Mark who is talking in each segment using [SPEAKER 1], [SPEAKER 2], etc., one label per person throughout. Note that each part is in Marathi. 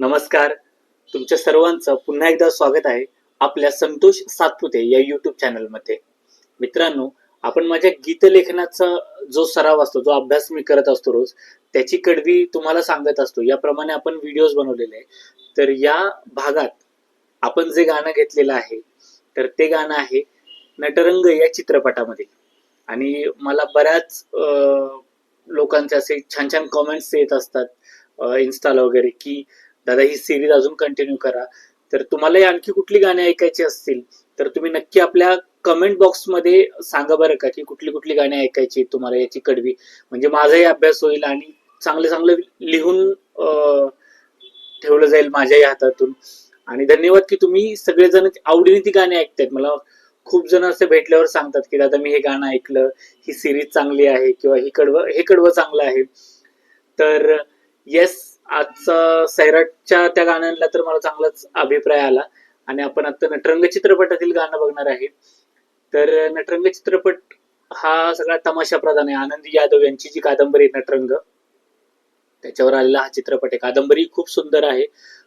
[SPEAKER 1] नमस्कार. तुमच्या सर्वांचं पुन्हा एकदा स्वागत आहे आपल्या संतोष सातपुते या युट्यूब चॅनलमध्ये मित्रांनो आपण माझ्या गीतलेखनाचा जो सराव असतो जो अभ्यास मी करत असतो रोज त्याची कडवी तुम्हाला सांगत असतो. याप्रमाणे आपण व्हिडिओज बनवलेले आहे. तर या भागात आपण जे गाणं घेतलेलं आहे तर ते गाणं आहे नटरंग या चित्रपटामध्ये. आणि मला बऱ्याच अं, लोकांचे असे छान छान कमेंट्स येत असतात इन्स्टाला वगैरे की दादा ही सिरीज अजून कंटिन्यू करा. तर तुम्हालाही आणखी कुठली गाणी ऐकायची असतील तर तुम्ही नक्की आपल्या कमेंट बॉक्समध्ये सांगा बरं का की कुठली कुठली गाणी ऐकायची तुम्हाला याची कडवी. म्हणजे माझाही अभ्यास होईल आणि चांगलं चांगलं लिहून ठेवलं जाईल माझ्याही हातातून. आणि धन्यवाद की तुम्ही सगळेजण आवडीने ती गाणी ऐकतायत. मला खूप जण असे भेटल्यावर सांगतात की दादा मी हे गाणं ऐकलं ही सिरीज चांगली आहे किंवा ही कडवं हे कडवं चांगलं आहे. तर येस आजचा सैराटच्या त्या गाण्यांना तर मला चांगलाच अभिप्राय आला. आणि आपण आता नटरंग चित्रपटातील गाणं बघणार आहे. तर नटरंग चित्रपट हा सगळा तमाशा प्रधान आहे. आनंद यादव यांची जी कादंबरी नटरंग त्याच्यावर आलेला हा चित्रपट आहे. कादंबरी खूप सुंदर आहे.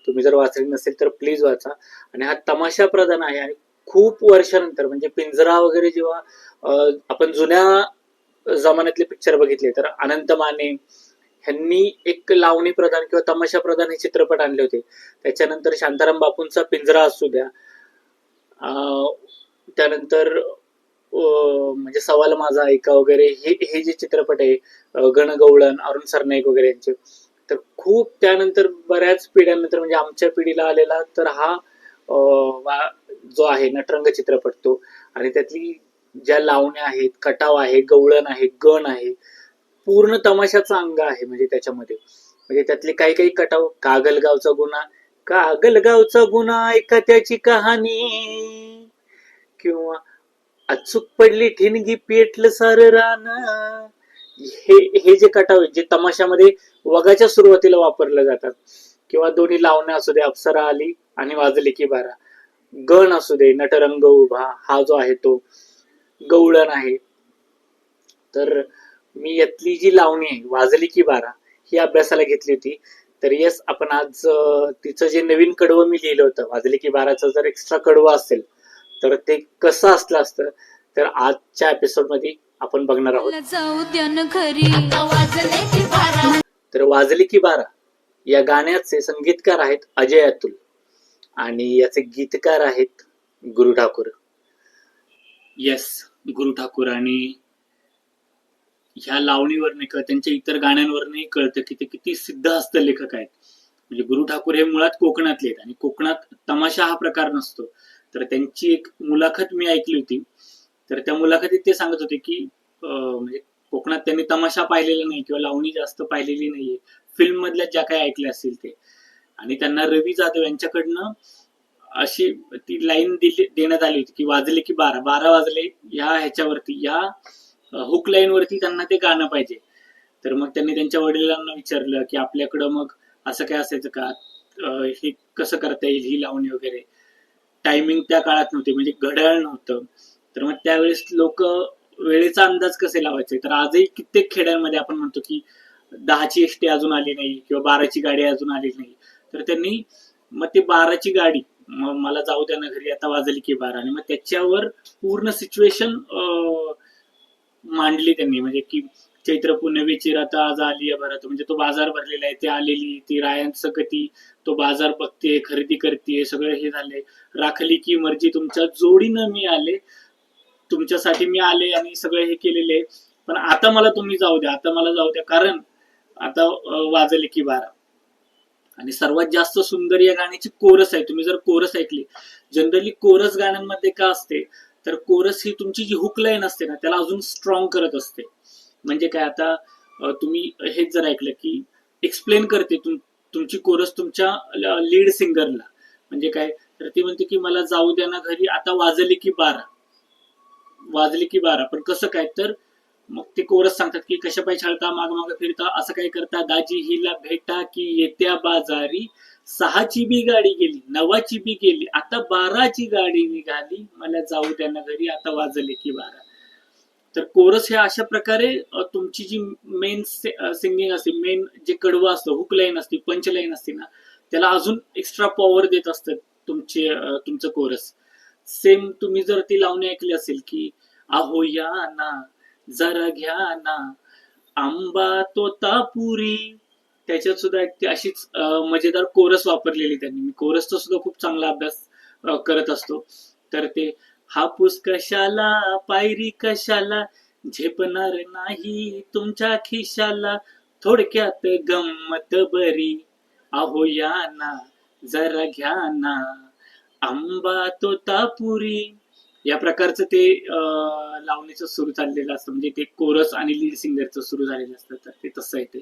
[SPEAKER 1] तुम्ही जर वाचली नसेल तर प्लीज वाचा. आणि हा तमाशा प्रधान आहे. आणि खूप वर्षानंतर म्हणजे पिंजरा वगैरे जेव्हा आपण जुन्या जमान्यातले पिक्चर बघितले तर अनंत माने ह्यांनी एक लावणी प्रधान किंवा तमाशा प्रधान हे चित्रपट आणले होते. त्याच्यानंतर शांताराम बापूंचा पिंजरा असू द्या त्यानंतर म्हणजे सवाल माझा ऐका वगैरे हे हे जे चित्रपट आहे गणगवळण अरुण सरनाईक वगैरे यांचे तर खूप त्यानंतर बऱ्याच पिढ्यानंतर म्हणजे आमच्या पिढीला आलेला तर हा अं, वा- जो आहे नटरंग चित्रपट तो. आणि त्यातली ज्या लावण्या आहेत कटाव आहे गवळण आहे गण आहे पूर्ण तमाशाचा अंग आहे म्हणजे त्याच्यामध्ये. म्हणजे त्यातले काही काही कटाव कागलगावचा गुन्हा कागलगावचा गुन्हा ऐका त्याची कहाणी. किंवा अचूक पडली ठिणगी पेटलं सार रान. हे हे जे कटाव आहेत जे तमाशामध्ये वगाच्या सुरुवातीला वापरले जातात. किंवा दोन्ही लावण्या असू दे अप्सरा आली आणि वाजली की बारा. गण असू दे नटरंग उभा हा जो आहे तो गवळण आहे. तर मी यातली जी लावणी आहे वाजली की बारा ही अभ्यासाला घेतली होती. तर येस आपण आज तिचं जे नवीन कडवं मी लिहिलं होतं वाजली की बाराचं जर एक्स्ट्रा कडवं असेल तर ते कसं असलं असतं तर आजच्या एपिसोडमध्ये आपण बघणार आहोत. तर वाजली की बारा या गाण्याचे संगीतकार आहेत अजय अतुल आणि याचे गीतकार आहेत गुरु ठाकूर. येस गुरु ठाकूर आणि ह्या लावणीवरने कळत त्यांच्या इतर गाण्यांवरनही कळतं की ते किती सिद्ध हस्त लेखक आहेत. म्हणजे गुरु ठाकूर हे मुळात कोकणातले आहेत आणि कोकणात तमाशा हा प्रकार नसतो. तर त्यांची एक मुलाखत मी ऐकली होती. तर त्या मुलाखतीत ते सांगत होते की अं, म्हणजे कोकणात त्यांनी तमाशा पाहिलेला नाही किंवा लावणी जास्त पाहिलेली नाहीये. फिल्म मधल्या ज्या काही ऐकल्या असतील ते. आणि त्यांना रवी जाधव यांच्याकडनं अशी ती लाईन दिली देण्यात आली होती की वाजले की बारा. बारा वाजले या ह्याच्यावरती या हुक लाईन वरती त्यांना ते गाणं पाहिजे. तर मग त्यांनी त्यांच्या वडिलांना विचारलं की आपल्याकडं मग असं काय असायचं का? हे कसं करता येईल? ही लावणी वगैरे. टायमिंग त्या काळात नव्हते म्हणजे घड्याळ नव्हतं. तर मग त्यावेळेस लोक वेळेचा अंदाज कसे लावायचे? तर आजही कित्येक खेड्यांमध्ये आपण म्हणतो की दहाची एसटी अजून आली नाही किंवा बाराची गाडी अजून आली नाही. तर त्यांनी मग ते बाराची गाडी मग मला जाऊ द्या ना घरी आता वाजली की बारा. आणि मग त्याच्यावर पूर्ण सिच्युएशन मांडली त्यांनी. म्हणजे की चैत्र पुण्यवी रथ आज आली आहे भरत. म्हणजे तो बाजार भरलेला आहे. ते आलेली ती रायांचं गती तो बाजार बघते खरेदी करते सगळं हे झाले राखली की मर्जी तुमच्या जोडीनं मी आले. तुमच्यासाठी मी आले आणि सगळे हे केलेले आहे. पण आता मला तुम्ही जाऊ द्या. आता मला जाऊ द्या. कारण आता वाजले की बारा. आणि सर्वात जास्त सुंदर या गाण्याची कोरस आहे. तुम्ही जर कोरस ऐकली. जनरली कोरस गाण्यांमध्ये का असते? तर कोरस ही तुमची जी हुक लाईन असते ना त्याला अजून स्ट्रॉंग करत असते. म्हणजे काय आता तुम्ही हेच जर ऐकलं की एक्सप्लेन करते तुम तुमची कोरस तुमच्या लीड सिंगरला म्हणजे काय तर ती म्हणते की मला जाऊ द्या ना घरी आता वाजली की बारा. वाजली की बारा पण कसं काय तर मग ते कोरस सांगतात की कशा पाय छळता माग माग फिरता असं काय करता दाजी हिला भेटा की येत्या बाजारी सहाची बी गाडी गेली नवाची बी गेली आता बाराची गाडी निघाली. मला जाऊ त्यांना घरी आता वाजले की बारा. तर कोरस हे अशा प्रकारे तुमची जी मेन सिंगिंग असते मेन जे कडवं असतं हुक लाईन असते पंच लाईन असते ना त्याला अजून एक्स्ट्रा पॉवर देत असतात तुमचे तुमचं कोरस. सेम तुम्ही जर ती लावणी ऐकली असेल की आहो या ना जरा घ्या ना आंबा तोतापुरी त्याच्यात सुद्धा एक अशीच मजेदार कोरस वापरलेली त्यांनी. मी कोरसचा सुद्धा खूप चांगला अभ्यास करत असतो. तर ते हापूस कशाला पायरी कशाला झेपणार नाही तुमच्या खिशाला थोडक्यात गंमत बरी. अहो या ना जरा घ्या ना आंबा तोतापुरी या प्रकारचं ते अं, लावणीचं सुरू चाललेलं असतं. म्हणजे ते कोरस आणि लीड सिंगरचं सुरू झालेलं असतं. तर ते तसं आहे ते.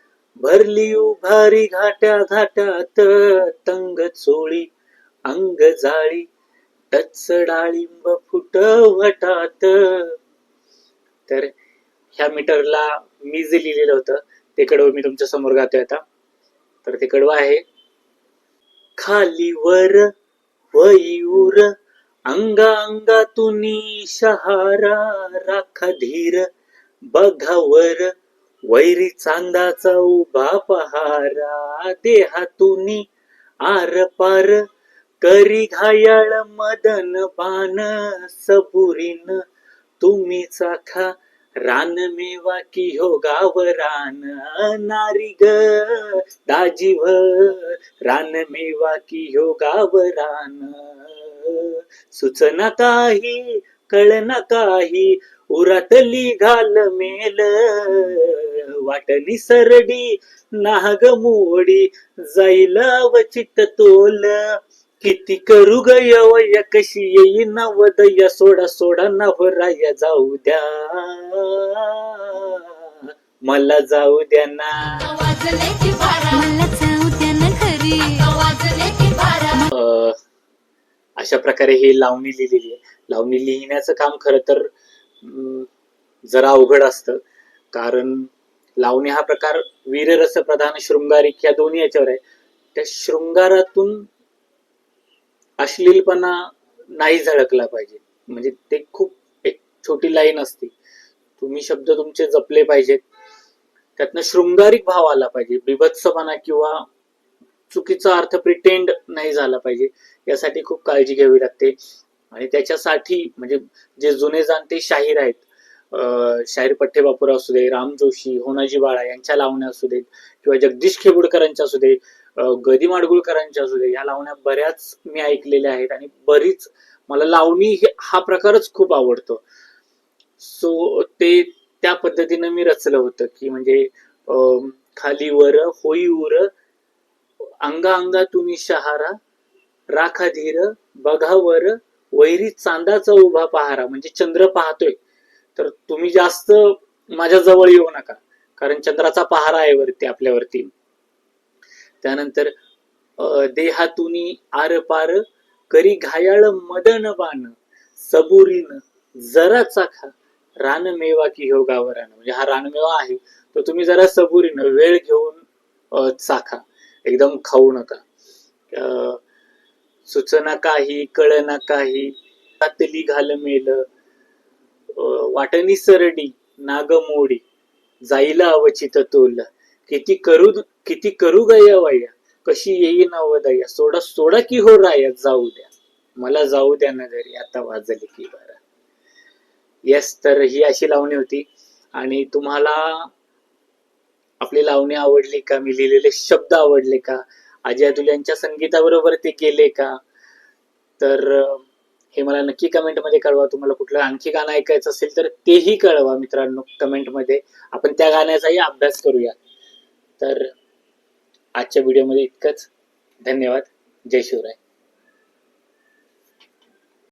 [SPEAKER 1] भरली उभारी घाट्या घाट्यात तंग चोळी अंग जाळी टच डाळिंब फुट वटात. तर ह्या मीटरला मी जे लिहिलेलं होतं ते कडवं मी तुमच्यासमोर गातोय आता. तर ते कडवं आहे खाली वर वयूर अंगा अंगातून शहारा राखा धीर बघावर वैरी चांदाचा उभा पहारा देहातुनी आर पार. करी घायाळ मदन बाण सबुरीन तुम्ही चाखा. रान मेवा की हो गाव रान नारी ग दाजीव. रान मेवा की हो गाव रान. सुचना काही कळना काही उरातली घाल मेल वाटली सरडी नाग मोडी जाईल वचित तोल. किती करू ग यवय कशी येई नवदय सोडा सोडा नवराया जाऊ द्या. मला जाऊ द्या ना.
[SPEAKER 2] वाजले की बारा. मला जाऊ द्या ना घरी. वाजले की बारा.
[SPEAKER 1] अ, अशा प्रकारे ही लावणी लिहिलेली आहे. लावणी लिहिण्याचं काम खरं तर जरा अवघड असतं. कारण लावणी हा प्रकार वीररस प्रधान शृंगारिक या दोन्ही याच्यावर आहे. त्या शृंगारातून अश्लीलपणा नाही झळकला पाहिजे. म्हणजे ते खूप एक छोटी लाईन असते. तुम्ही शब्द तुमचे जपले पाहिजेत. त्यातनं शृंगारिक भाव आला पाहिजे. बिभत्सपणा किंवा चुकीचा अर्थ प्रिटेंड नाही झाला पाहिजे. यासाठी खूप काळजी घ्यावी लागते. आणि त्याच्यासाठी म्हणजे जे जुने जाणते शाहीर आहेत शाहीर पठ्ठे बापूराव असू दे राम जोशी होनाजी बाळा यांच्या लावण्या असू देत किंवा जगदीश खेबुडकरांच्या असू दे गदी माडगुळकरांच्या असू दे या लावण्या बऱ्याच मी ऐकलेल्या आहेत आणि बरीच मला लावणी हे- हा प्रकारच खूप आवडतो. सो ते त्या पद्धतीनं मी रचलं होतं की म्हणजे अं, खाली वर होई उर अंगा अंगा तुम्ही शहारा राखा धीर बघावर वैरी चांदाचा उभा पहारा म्हणजे चंद्र पाहतोय. तर तुम्ही जास्त माझ्या जवळ येऊ नका कारण चंद्राचा पहारा आहे वरती आपल्यावरती. त्यानंतर अं, देहातुनी आर पार करी घायाळ मदन बाण सबुरीन जरा चाखा रानमेवा की हो गावरान. म्हणजे हा रानमेवा आहे तर तुम्ही जरा सबुरीनं वेळ घेऊन अं, चाखा एकदम खाऊ नका. अं, सुचना काही कळना काही रातली घाल मेल वाटणी सरडी नाग मोडी जाईला अवचित तोल. किती करू किती करू गया वया? कशी येई नवदया सोडा सोडा की हो राया जाऊ द्या. मला जाऊ द्या ना घरी आता वाजले की बरं. येस तर ही अशी लावणी होती. आणि तुम्हाला आपली लावणी आवडली का? मी लिहिलेले शब्द आवडले का? अजय अतुल यांच्या संगीताबरोबर ते केले का? तर हे मला नक्की कमेंटमध्ये कळवा. तुम्हाला कुठलं आणखी गाणं ऐकायचं असेल तर तेही कळवा मित्रांनो कमेंटमध्ये. आपण त्या गाण्याचाही अभ्यास करूया. तर आजच्या व्हिडिओमध्ये इतकंच. धन्यवाद. जय शिवराय.